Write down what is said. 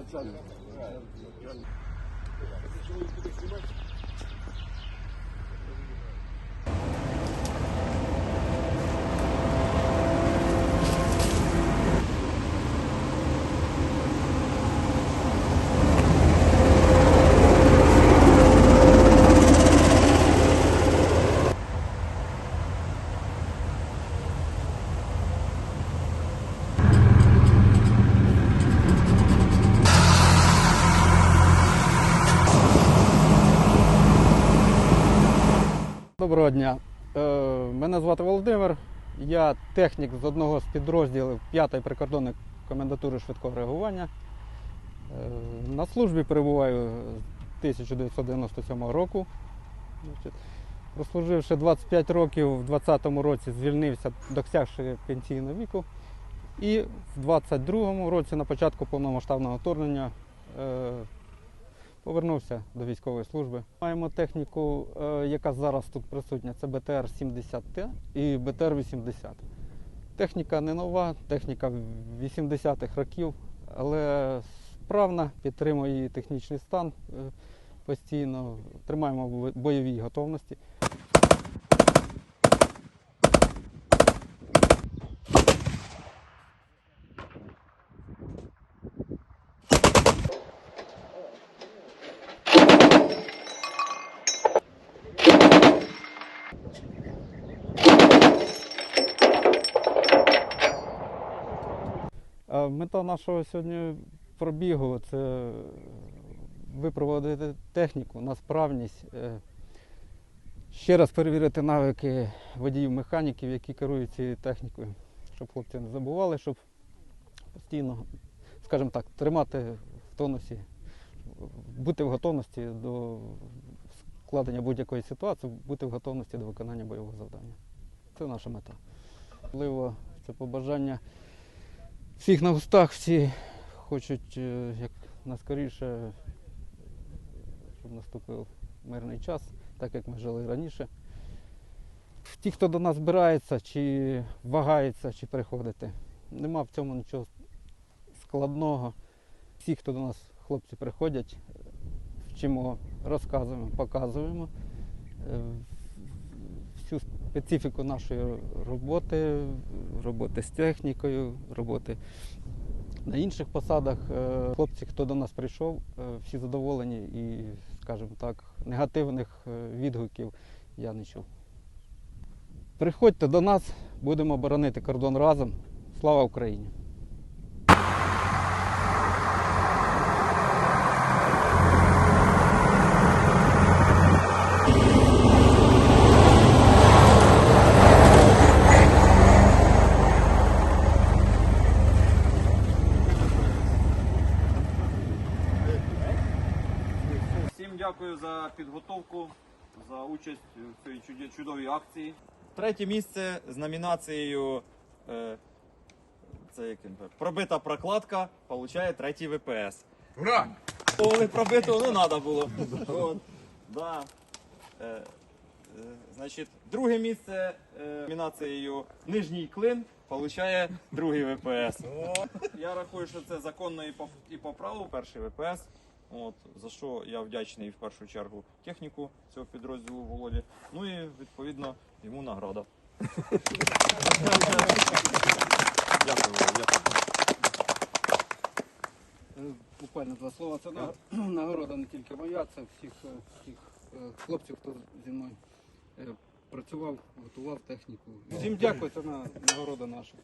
Начальник. Доброго дня. Е, Мене звати Володимир. Я технік з одного з підрозділів 5-ї прикордонної комендатури швидкого реагування. Е, На службі перебуваю з 1997 року. Прослуживши 25 років, в 2020 році звільнився, досягши пенсійного віку. І в 22-му році, на початку повномасштабного вторгнення, е, Повернувся до військової служби. Маємо техніку, е, яка зараз тут присутня. Це БТР-70Т і БТР-80. Техніка не нова, техніка 80-х років, але справна, підтримує її технічний стан е, постійно, тримаємо в бойовій готовності. Мета нашого сьогодні пробігу це випроводити техніку на справність, е, ще раз перевірити навики водіїв-механіків, які керують цією технікою, щоб хлопці не забували, щоб постійно, скажімо так, тримати в тонусі, бути в готовності до складення будь-якої ситуації, бути в готовності до виконання бойового завдання. Це наша мета. Можливо, це побажання всіх на устах, всі хочуть е, як наскоріше, щоб наступив мирний час, так як ми жили раніше. Ті, хто до нас збирається, чи вагається, чи приходити, нема в цьому нічого складного. Всі, хто до нас, хлопці, приходять, вчимо, розказуємо, показуємо е, всю специфіку нашої роботи, роботи з технікою, роботи на інших посадах. Е, Хлопці, хто до нас прийшов, е, всі задоволені і, скажімо так, негативних е, відгуків я не чув. Приходьте до нас, будемо боронити кордон разом. Слава Україні! Всім дякую за підготовку, за участь в цій чудовій акції. Третє місце з номінацією е, це як пробита прокладка, получає третій ВПС. Ура! Коли пробито не треба було. От, да. е, е, значить, друге місце е, номінацією Нижній клин получає другий ВПС. Я рахую, що це законно і по, і по праву перший ВПС. От, за що я вдячний в першу чергу техніку цього підрозділу Володі. Ну і відповідно йому награда. Дякую, дякую. Е, Буквально два слова. Це на- нагорода не тільки моя, це всіх, е, всіх е, хлопців, хто зі мною працював, готував техніку. Всім дякую, це нагорода наша.